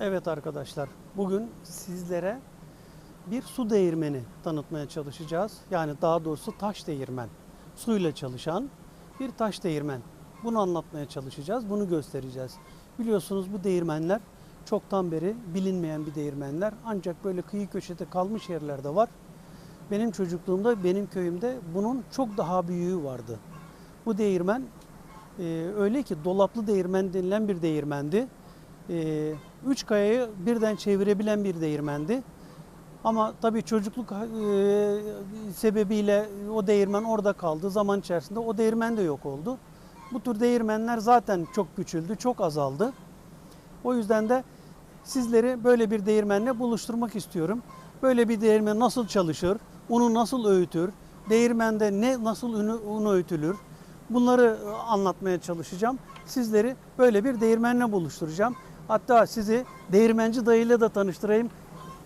Evet arkadaşlar, bugün sizlere bir su değirmeni tanıtmaya çalışacağız. Yani daha doğrusu taş değirmen. Suyla çalışan bir taş değirmen. Bunu anlatmaya çalışacağız, bunu göstereceğiz. Biliyorsunuz bu değirmenler çoktan beri bilinmeyen bir değirmenler. Ancak böyle kıyı köşede kalmış yerlerde var. Benim çocukluğumda, benim köyümde bunun çok daha büyüğü vardı. Bu değirmen e, öyle ki dolaplı değirmen denilen bir değirmendi. E, üç kayayı birden çevirebilen bir değirmendi. Ama tabii çocukluk e, sebebiyle o değirmen orada kaldı. Zaman içerisinde o değirmen de yok oldu. Bu tür değirmenler zaten çok küçüldü, çok azaldı. O yüzden de sizleri böyle bir değirmenle buluşturmak istiyorum. Böyle bir değirmen nasıl çalışır, unu nasıl öğütür, değirmende ne nasıl un öğütülür, bunları e, anlatmaya çalışacağım. Sizleri böyle bir değirmenle buluşturacağım. Hatta sizi değirmenci dayıyla da tanıştırayım.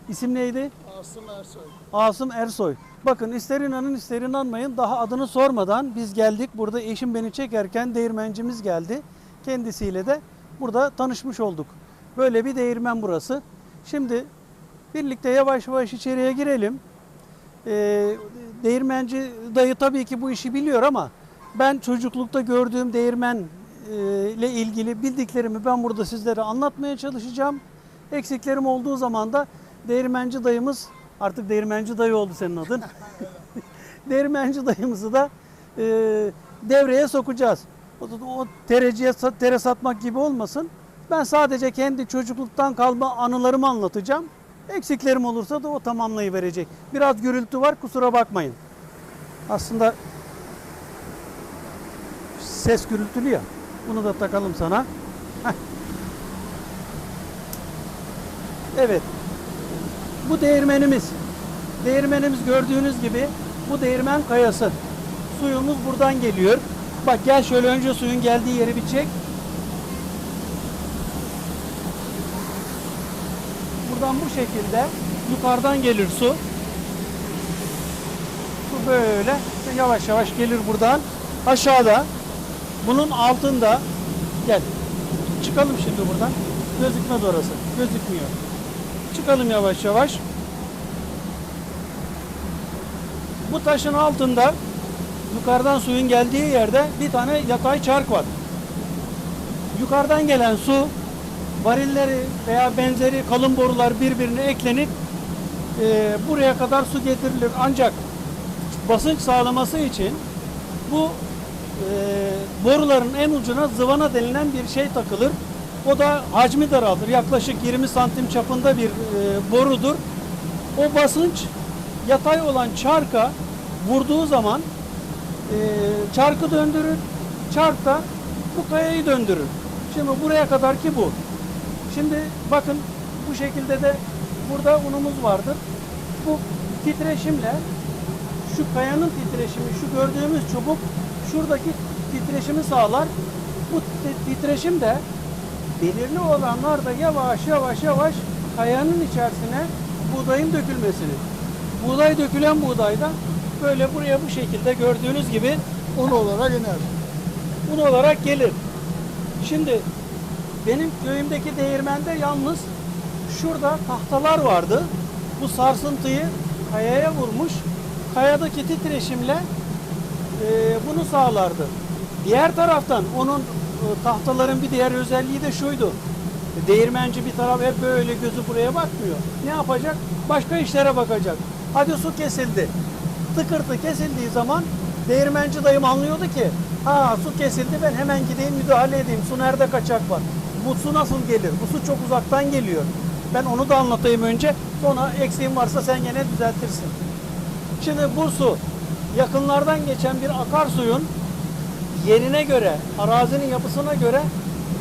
İsim neydi? Asım Ersoy. Asım Ersoy. Bakın ister inanın ister inanmayın daha adını sormadan biz geldik. Burada eşim beni çekerken değirmencimiz geldi. Kendisiyle de burada tanışmış olduk. Böyle bir değirmen burası. Şimdi birlikte yavaş yavaş içeriye girelim. Ee, değirmenci dayı tabii ki bu işi biliyor ama ben çocuklukta gördüğüm değirmen ile ilgili bildiklerimi ben burada sizlere anlatmaya çalışacağım. Eksiklerim olduğu zaman da değirmenci dayımız artık değirmenci dayı oldu senin adın. değirmenci dayımızı da e, devreye sokacağız. O, o tereciye tere satmak gibi olmasın. Ben sadece kendi çocukluktan kalma anılarımı anlatacağım. Eksiklerim olursa da o tamamlayıverecek. Biraz gürültü var kusura bakmayın. Aslında ses gürültülü ya. Bunu da takalım sana. Heh. Evet. Bu değirmenimiz. Değirmenimiz gördüğünüz gibi bu değirmen kayası. Suyumuz buradan geliyor. Bak gel şöyle önce suyun geldiği yeri bir çek. Buradan bu şekilde yukarıdan gelir su. Su böyle yavaş yavaş gelir buradan. Aşağıda bunun altında gel. Çıkalım şimdi buradan. Gözükmez orası. Gözükmüyor. Çıkalım yavaş yavaş. Bu taşın altında yukarıdan suyun geldiği yerde bir tane yatay çark var. Yukarıdan gelen su varilleri veya benzeri kalın borular birbirine eklenip e, buraya kadar su getirilir. Ancak basınç sağlaması için bu boruların en ucuna zıvana denilen bir şey takılır. O da hacmi daralır. Yaklaşık 20 santim çapında bir e, borudur. O basınç yatay olan çarka vurduğu zaman e, çarkı döndürür. Çark da bu kayayı döndürür. Şimdi buraya kadar ki bu. Şimdi bakın bu şekilde de burada unumuz vardır. Bu titreşimle şu kayanın titreşimi, şu gördüğümüz çubuk şuradaki titreşimi sağlar. Bu ti- titreşim de belirli olanlarda yavaş yavaş yavaş kayanın içerisine buğdayın dökülmesini. Buğday dökülen buğday da böyle buraya bu şekilde gördüğünüz gibi Un olarak iner. un olarak gelir. Şimdi benim köyümdeki değirmende yalnız şurada tahtalar vardı. Bu sarsıntıyı kayaya vurmuş. Kayadaki titreşimle e, bunu sağlardı. Diğer taraftan onun e, tahtaların bir diğer özelliği de şuydu. Değirmenci bir taraf hep böyle gözü buraya bakmıyor. Ne yapacak? Başka işlere bakacak. Hadi su kesildi. Tıkırtı kesildiği zaman değirmenci dayım anlıyordu ki ha su kesildi ben hemen gideyim müdahale edeyim. Su nerede kaçak var? Bu su nasıl gelir? Bu su çok uzaktan geliyor. Ben onu da anlatayım önce. Sonra eksiğim varsa sen gene düzeltirsin. Şimdi bu su yakınlardan geçen bir akarsuyun yerine göre, arazinin yapısına göre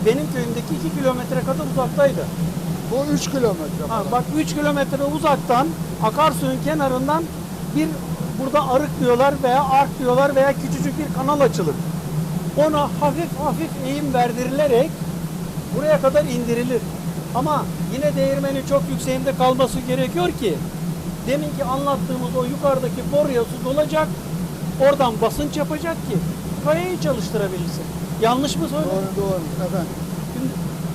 benim köyümdeki 2 kilometre kadar uzaktaydı. Bu 3 kilometre. Ha, bak 3 kilometre uzaktan akarsuyun kenarından bir burada arık diyorlar veya ark diyorlar veya küçücük bir kanal açılır. Ona hafif hafif eğim verdirilerek buraya kadar indirilir. Ama yine değirmenin çok yükseğinde kalması gerekiyor ki deminki anlattığımız o yukarıdaki boruya su dolacak. Oradan basınç yapacak ki kayayı çalıştırabilsin. Yanlış mı söyledim? Doğru doğru efendim. Şimdi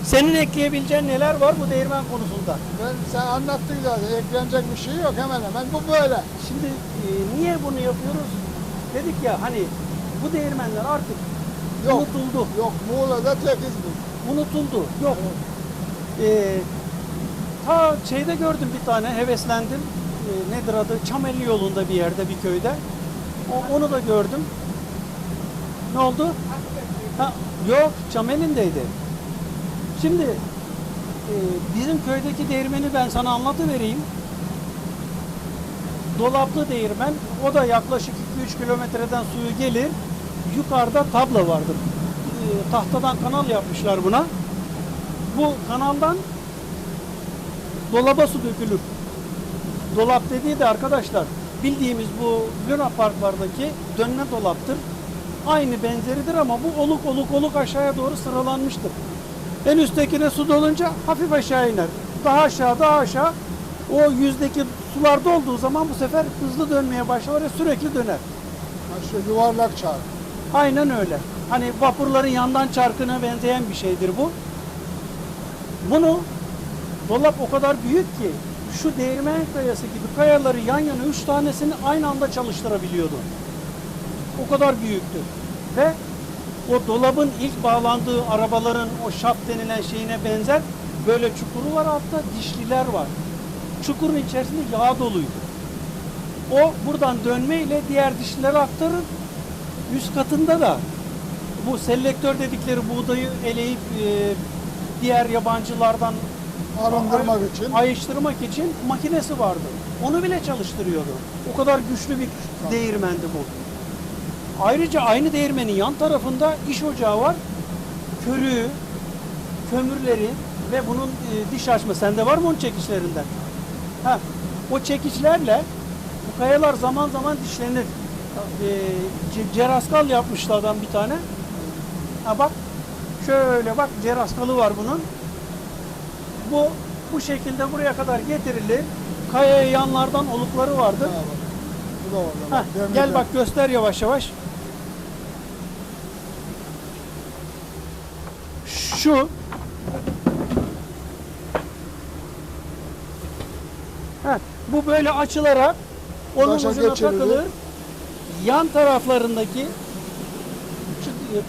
Senin ekleyebileceğin neler var bu değirmen konusunda? Ben sen anlattın zaten. Eklenecek bir şey yok hemen hemen. Bu böyle. Şimdi e, niye bunu yapıyoruz? Dedik ya hani bu değirmenler artık Yok. unutuldu. Yok Muğla'da tekiz bu. Unutuldu. Yok. Ee, ta şeyde gördüm bir tane heveslendim. Ee, nedir adı? Çamelli yolunda bir yerde bir köyde. O, onu da gördüm. Ne oldu? Ha, yok Çamelindeydi. Şimdi e, bizim köydeki değirmeni ben sana anlatıvereyim. Dolaplı değirmen. O da yaklaşık 2-3 kilometreden suyu gelir. Yukarıda tabla vardır. E, tahtadan kanal yapmışlar buna. Bu kanaldan dolaba su dökülür. Dolap dediği de arkadaşlar bildiğimiz bu Luna Parklardaki dönme dolaptır. Aynı benzeridir ama bu oluk oluk oluk aşağıya doğru sıralanmıştır. En üsttekine su dolunca hafif aşağı iner. Daha aşağı daha aşağı o yüzdeki sular dolduğu zaman bu sefer hızlı dönmeye başlar ve sürekli döner. Şu yuvarlak çark. Aynen öyle. Hani vapurların yandan çarkına benzeyen bir şeydir bu. Bunu dolap o kadar büyük ki şu değirmen kayası gibi kayaları yan yana üç tanesini aynı anda çalıştırabiliyordu. O kadar büyüktü. Ve o dolabın ilk bağlandığı arabaların o şaft denilen şeyine benzer böyle çukuru var altta dişliler var. Çukurun içerisinde yağ doluydu. O buradan dönmeyle diğer dişlilere aktarır. Üst katında da bu selektör dedikleri buğdayı eleyip e, diğer yabancılardan Arındırmak için. ayıştırmak için makinesi vardı. Onu bile çalıştırıyordu. O kadar güçlü bir değirmendi bu. Ayrıca aynı değirmenin yan tarafında iş ocağı var. Körüğü, kömürleri ve bunun e, diş açma. Sende var mı onun çekiçlerinden? Ha, o çekiçlerle bu kayalar zaman zaman dişlenir. E, ce- ceraskal yapmıştı adam bir tane. Ha bak, şöyle bak ceraskalı var bunun. Bu bu şekilde buraya kadar getirilir. Kayaya yanlardan olukları vardır. Ha, bak. Bu da orada. Heh, demirden. gel bak göster yavaş yavaş. Şu Heh, bu böyle açılarak onun Başa ucuna geçirilir. takılır. Yan taraflarındaki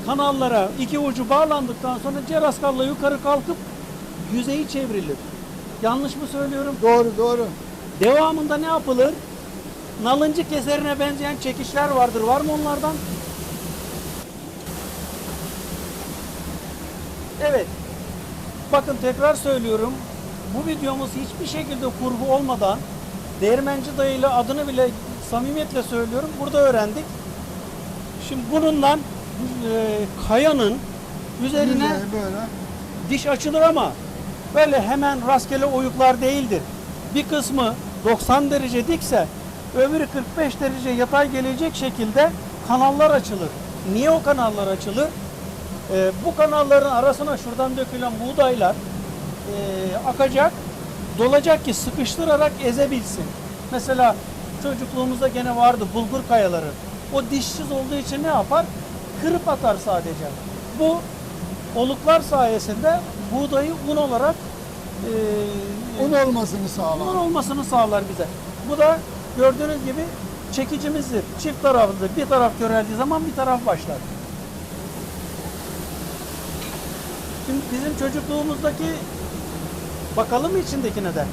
kanallara iki ucu bağlandıktan sonra ceraskalla yukarı kalkıp yüzeyi çevrilir. Yanlış mı söylüyorum? Doğru doğru. Devamında ne yapılır? Nalıncı keserine benzeyen çekişler vardır. Var mı onlardan? Evet. Bakın tekrar söylüyorum. Bu videomuz hiçbir şekilde kurgu olmadan Değirmenci dayıyla adını bile samimiyetle söylüyorum. Burada öğrendik. Şimdi bununla e, kayanın üzerine böyle. diş açılır ama böyle hemen rastgele oyuklar değildir. Bir kısmı 90 derece dikse öbürü 45 derece yatay gelecek şekilde kanallar açılır. Niye o kanallar açılır? Ee, bu kanalların arasına şuradan dökülen buğdaylar e, akacak, dolacak ki sıkıştırarak ezebilsin. Mesela çocukluğumuzda gene vardı bulgur kayaları. O dişsiz olduğu için ne yapar? Kırıp atar sadece. Bu oluklar sayesinde buğdayı un olarak e, Un olmasını un sağlar. olmasını sağlar bize. Bu da gördüğünüz gibi çekicimizdir. Çift taraflıdır. Bir taraf köreldiği zaman bir taraf başlar. Şimdi bizim çocukluğumuzdaki bakalım mı içindekine de?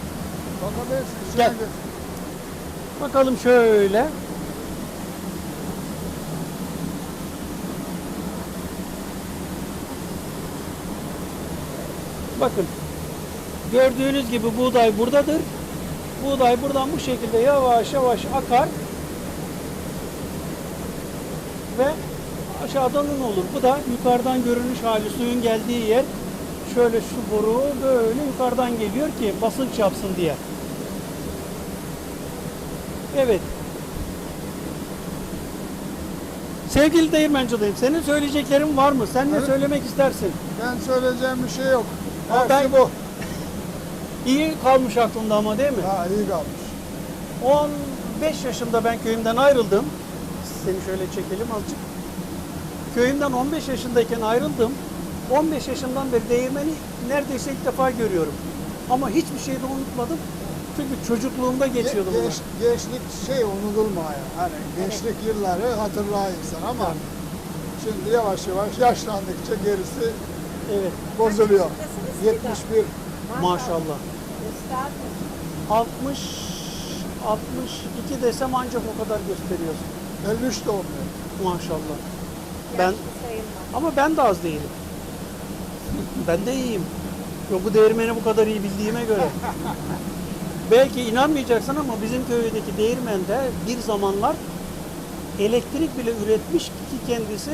Bakabilirsin. Gel. Bakalım şöyle. Bakın. Gördüğünüz gibi buğday buradadır. Buğday buradan bu şekilde yavaş yavaş akar. Ve aşağıdan un olur. Bu da yukarıdan görünüş hali suyun geldiği yer. Şöyle şu boru böyle yukarıdan geliyor ki basınç yapsın diye. Evet. Sevgili değirmenci dayım, senin söyleyeceklerin var mı? Sen ne Evet. söylemek istersin? Ben söyleyeceğim bir şey yok. Hepsi ben- bu. İyi kalmış aklında ama değil mi? Ha iyi kalmış. 15 yaşında ben köyümden ayrıldım. Seni şöyle çekelim azıcık. Köyümden 15 yaşındayken ayrıldım. 15 yaşımdan beri değirmeni neredeyse ilk defa görüyorum. Ama hiçbir şey de unutmadım. Çünkü çocukluğumda geçiyordu Ge- bunlar. genç- gençlik şey unutulmuyor. Hani gençlik yılları hatırlar insan ama şimdi yavaş yavaş yaşlandıkça gerisi Evet bozuluyor. yaşındasınız ki de? 71 maşallah. Gösterdim. 60 62 desem ancak o kadar gösteriyorsun. 53 doğumlu. Maşallah. Ben ama ben de az değilim. Ben de iyiyim. Yok bu değirmeni bu kadar iyi bildiğime göre. Belki inanmayacaksın ama bizim köydeki değirmende bir zamanlar elektrik bile üretmiş ki kendisi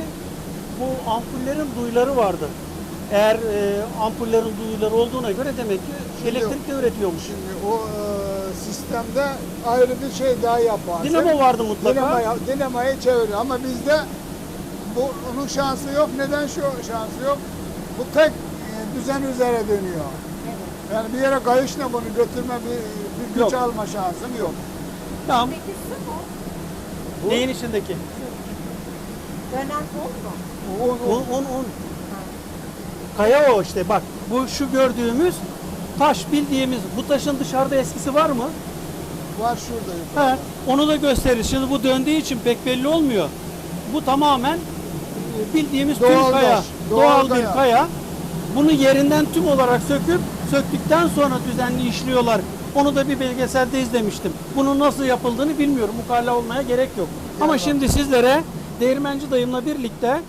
bu ampullerin duyuları vardı. Eğer e, ampullerin duyuları olduğuna göre demek ki elektrik de üretiyormuş. Şimdi o e, sistemde ayrı bir şey daha yapar. Dinamo vardı mutlaka. Dinamo, dinamayı çeviriyor ama bizde bu, bunun şansı yok. Neden şu şansı yok? Bu tek e, düzen üzere dönüyor. Yani bir yere kayışla bunu götürme bir, bir güç Yok. alma şansım yok. Tamam. Peki su mu? Bu- Neyin içindeki? Dönen un mu? Un. Un, un, un. Kaya o işte bak. Bu şu gördüğümüz taş bildiğimiz bu taşın dışarıda eskisi var mı? var şurada yukarıda. He, onu da gösterir. Şimdi bu döndüğü için pek belli olmuyor. Bu tamamen e, bildiğimiz tüm Doğal kaya. taş, Doğal, doğal bir kaya. kaya. Bunu yerinden tüm olarak söküp söktükten sonra düzenli işliyorlar. Onu da bir belgeselde izlemiştim. Bunun nasıl yapıldığını bilmiyorum. Mukalla olmaya gerek yok. Ama şimdi sizlere Değirmenci dayımla birlikte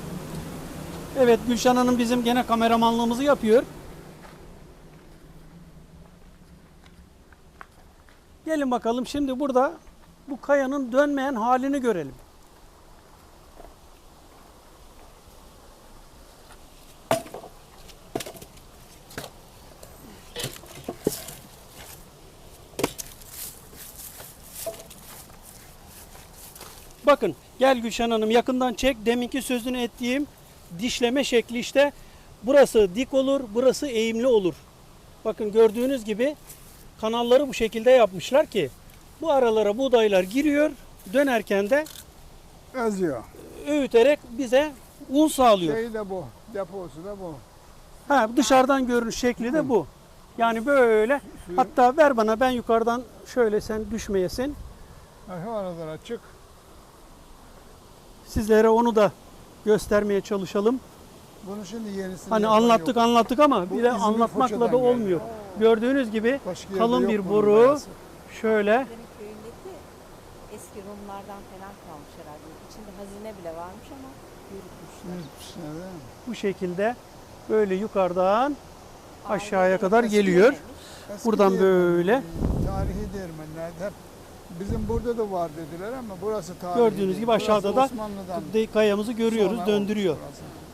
Evet Gülşen Hanım bizim gene kameramanlığımızı yapıyor. Gelin bakalım şimdi burada bu kayanın dönmeyen halini görelim. Bakın gel Gülşen Hanım yakından çek. Deminki sözünü ettiğim dişleme şekli işte. Burası dik olur, burası eğimli olur. Bakın gördüğünüz gibi kanalları bu şekilde yapmışlar ki bu aralara buğdaylar giriyor. Dönerken de Eziyor. öğüterek bize un sağlıyor. Şey de bu. Deposu da bu. Ha, dışarıdan görünüş şekli de bu. Yani böyle. Hatta ver bana ben yukarıdan şöyle sen düşmeyesin. Ha, Şu aralara çık. Sizlere onu da göstermeye çalışalım. Bunu şimdi yenisini Hani yapan anlattık yok. anlattık ama Bu bir de İzmir anlatmakla Foça'dan da geldi. olmuyor. Gördüğünüz gibi Başka yerde kalın yok bir bunun boru şöyle Benim köyündeki eski Rumlardan falan kalmış herhalde. İçinde hazine bile varmış ama yürütmüşler. Yürütmüşler, değil mi? bu şekilde böyle yukarıdan aşağıya Aile kadar eski geliyor. Eski Buradan böyle. Tarihi değirmenler hep bizim burada da var dediler ama burası tarihi. Gördüğünüz gibi aşağıda da kayamızı görüyoruz sonra döndürüyor.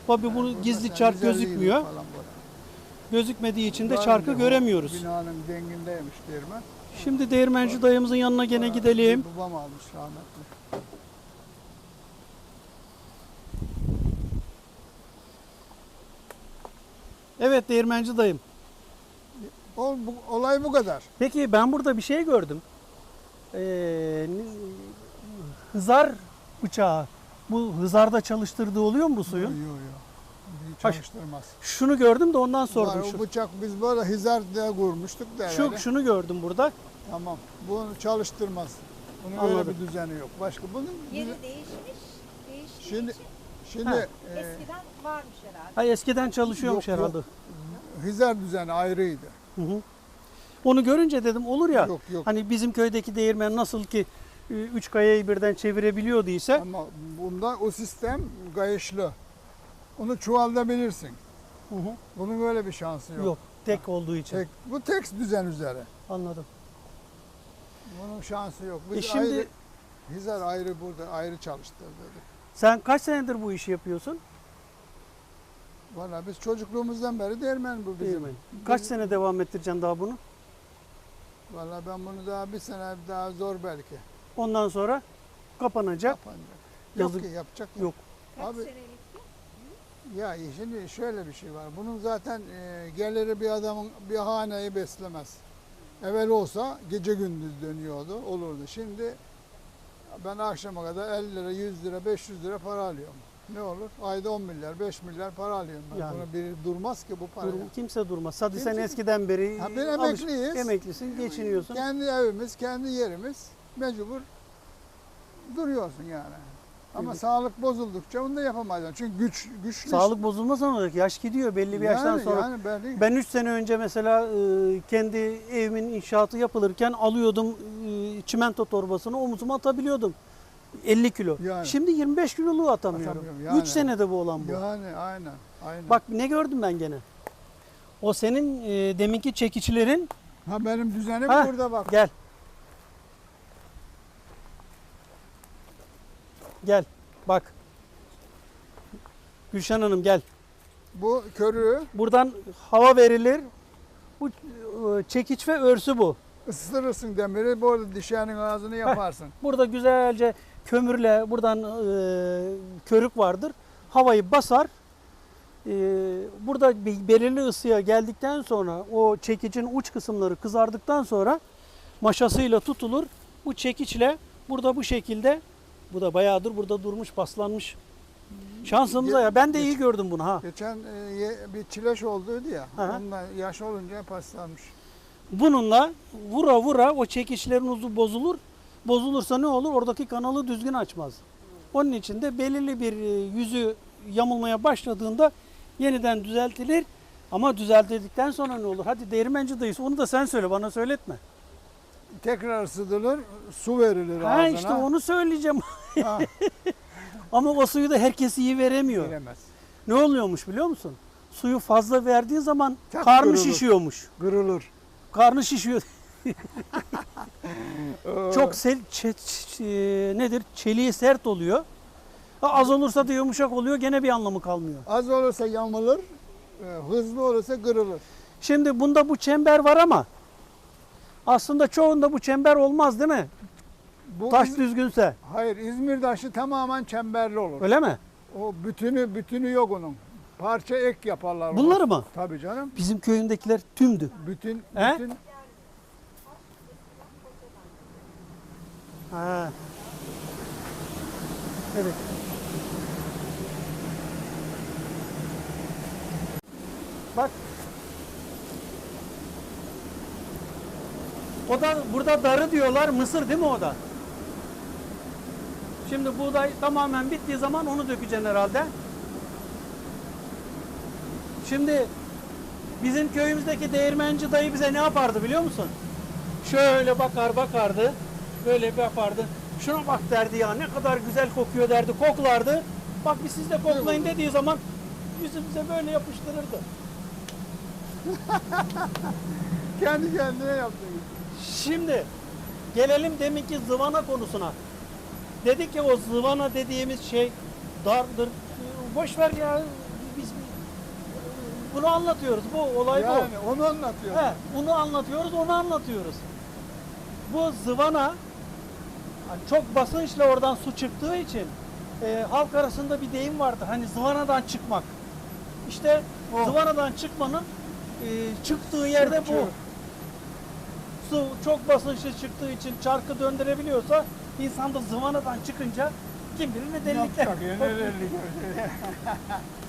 Tabii bunu Burada gizli çark 150 yıl gözükmüyor. Gözükmediği için de çarkı göremiyoruz. Binanın dengindeymiş değirmen. Şimdi değirmenci dayımızın yanına gene gidelim. Babam almış rahmetli. Evet değirmenci dayım. O, bu, olay bu kadar. Peki ben burada bir şey gördüm. N- hızar bıçağı. Bu hızarda çalıştırdığı oluyor mu bu suyun? Yok yok. Çalıştırmaz. Şunu gördüm de ondan sordum. Var, o Şu, bıçak biz böyle hizar diye kurmuştuk da şu, evvela. şunu gördüm burada. Tamam. Bunu çalıştırmaz. Bunun Anladım. öyle bir düzeni yok. Başka bunun Yeri değişmiş. Değiştiği Şimdi için şimdi Ha. e, eskiden varmış herhalde. Hay eskiden çalışıyormuş Yok, yok. herhalde. hizar düzeni ayrıydı. Hı hı. Onu görünce dedim olur ya. Yok yok. Hani bizim köydeki değirmen nasıl ki e, üç kayayı birden çevirebiliyordu ise Ama bunda o sistem kayışlı. Onu çuvaldabilirsin. Hı hı. Bunun öyle bir şansı yok. yok. Tek olduğu için. Tek, bu tek düzen üzere. Anladım. Bunun şansı yok. Biz E şimdi ayrı, hizar ayrı burada ayrı çalıştırdık. sen kaç senedir bu işi yapıyorsun? Valla biz çocukluğumuzdan beri değirmen bu bizim. Değirmen. Kaç sene devam ettireceksin daha bunu? Valla ben bunu daha bir sene daha zor belki. Ondan sonra kapanacak. Kapanacak. Yazık. Yok ki yapacak. Yok. Kaç Abi- senelik? Ya şimdi şöyle bir şey var. Bunun zaten e, geliri bir adamın bir haneyi beslemez. Evvel olsa gece gündüz dönüyordu, olurdu. Şimdi ben akşama kadar 50 lira, 100 lira, 500 lira para alıyorum. Ne olur? Ayda 10 milyar, 5 milyar para alıyorum ben. Yani. Buna biri durmaz ki bu. Dur, kimse durmaz. Hadi sen Kimse- eskiden beri Ha, alış- emekliyiz. emeklisin, geçiniyorsun. Kendi evimiz, kendi yerimiz mecbur duruyorsun yani. Ama Evet. sağlık bozuldukça onu da yapamayacaksın. Çünkü güç güçlü. Sağlık bozulmaz ne olacak? Yaş gidiyor belli bir yaştan yani, sonra. Yani ben, Ben 3 sene önce mesela e, kendi evimin inşaatı yapılırken alıyordum e, çimento torbasını omuzuma atabiliyordum. 50 kilo. Yani. Şimdi 25 kiloluğu atamıyorum. Atamıyorum, 3 yani. senede bu olan bu. yani aynen. aynen. Bak ne gördüm ben gene. O senin e, deminki çekiçlerin ha benim düzenim Ha, burada bak. gel. Gel. Bak. Gülşen Hanım gel. Bu körüğü Buradan hava verilir. Bu e, çekiç ve örsü bu. Isıtırırsın demiri, bu arada dişlerinin ağzını yaparsın. Burada güzelce kömürle buradan e, körük vardır. Havayı basar. E, burada bir belirli ısıya geldikten sonra o çekicin uç kısımları kızardıktan sonra maşasıyla tutulur. Bu çekiçle burada bu şekilde bu da bayağıdır burada durmuş paslanmış. Şansımıza ya ben de iyi gördüm bunu ha. Geçen e, ye- bir çileş olduydu ya. Onunla yaş olunca paslanmış. Bununla vura vura o çekiçlerin uzu bozulur. Bozulursa ne olur? Oradaki kanalı düzgün açmaz. Onun için de belirli bir e, yüzü yamulmaya başladığında yeniden düzeltilir. Ama düzeltildikten sonra ne olur? Hadi değirmenci dayısı onu da sen söyle bana söyletme. Tekrar ısıtılır, su verilir Ha ağzına. işte onu söyleyeceğim. Ha, Ama o suyu da herkes iyi veremiyor. veremez. Ne oluyormuş biliyor musun? Suyu fazla verdiğin zaman Tak karnı kırılır. şişiyormuş. Kırılır. Karnı şişiyor. Çok sel, çe- ç- e, nedir? Çeliği sert oluyor. Ha, az olursa da yumuşak oluyor. Gene bir anlamı kalmıyor. Az olursa yamulur, e, hızlı olursa kırılır. Şimdi bunda bu çember var ama aslında çoğunda bu çember olmaz değil mi? Bu Taş düzgünse. Hayır, İzmir taşı tamamen çemberli olur. Öyle mi? O bütünü bütünü yok onun. Parça ek yaparlar. Bunları mı? Tabii canım. Bizim köyündekiler tümdü. Bütün He? bütün Ha. Evet. Bak. O da burada darı diyorlar. Mısır değil mi o da? Şimdi buğday tamamen bittiği zaman onu dökeceksin herhalde. Şimdi bizim köyümüzdeki değirmenci dayı bize ne yapardı biliyor musun? Şöyle bakar bakardı. Böyle bir yapardı. Şuna bak derdi ya ne kadar güzel kokuyor derdi. Koklardı. Bak bir siz de koklayın dediği zaman yüzümüze böyle yapıştırırdı. kendi kendine yaptı. Şimdi gelelim deminki zıvana konusuna. Dedik ki o zıvana dediğimiz şey dardır. Boş ver ya. Bunu anlatıyoruz. Bu olay bu. Yani onu anlatıyor. He, bunu anlatıyoruz, onu anlatıyoruz. Bu zıvana hani çok basınçla oradan su çıktığı için e, halk arasında bir deyim vardı. Hani zıvanadan çıkmak. İşte O. zıvanadan çıkmanın e, çıktığı yerde Çıkçı. bu. Su çok basınçlı çıktığı için çarkı döndürebiliyorsa insan da zıvanadan çıkınca kim bilir ne delilikler. Delilik.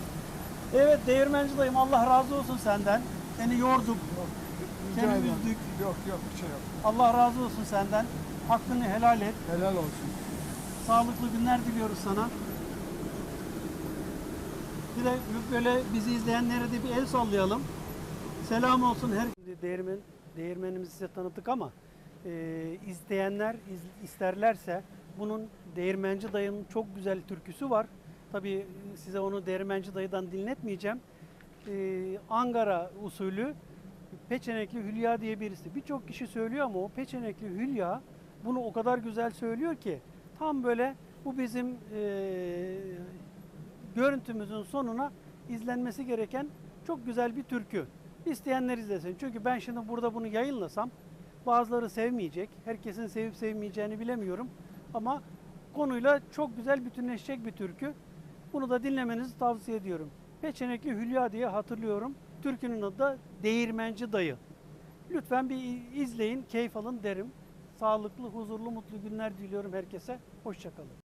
Evet değirmenci dayım Allah razı olsun senden. Seni yorduk. Rica Seni ederim. üzdük. Yok yok bir şey yok. Allah razı olsun senden. Hakkını helal et. Helal olsun. Sağlıklı günler diliyoruz sana. Bir de böyle bizi izleyenlere de bir el sallayalım. Selam olsun her değirmen değirmenimizi size tanıttık ama e, izleyenler iz- isterlerse bunun değirmenci dayının çok güzel türküsü var. Tabii size onu değirmenci dayıdan dinletmeyeceğim. E, Angara usulü Peçenekli Hülya diye birisi. Birçok kişi söylüyor ama o Peçenekli Hülya bunu o kadar güzel söylüyor ki tam böyle bu bizim e, görüntümüzün sonuna izlenmesi gereken çok güzel bir türkü. İsteyenler izlesin. Çünkü ben şimdi burada bunu yayınlasam bazıları sevmeyecek. Herkesin sevip sevmeyeceğini bilemiyorum. Ama konuyla çok güzel bütünleşecek bir türkü. Bunu da dinlemenizi tavsiye ediyorum. Peçenekli Hülya diye hatırlıyorum. Türkünün adı da Değirmenci Dayı. Lütfen bir izleyin, keyif alın derim. Sağlıklı, huzurlu, mutlu günler diliyorum herkese. Hoşçakalın.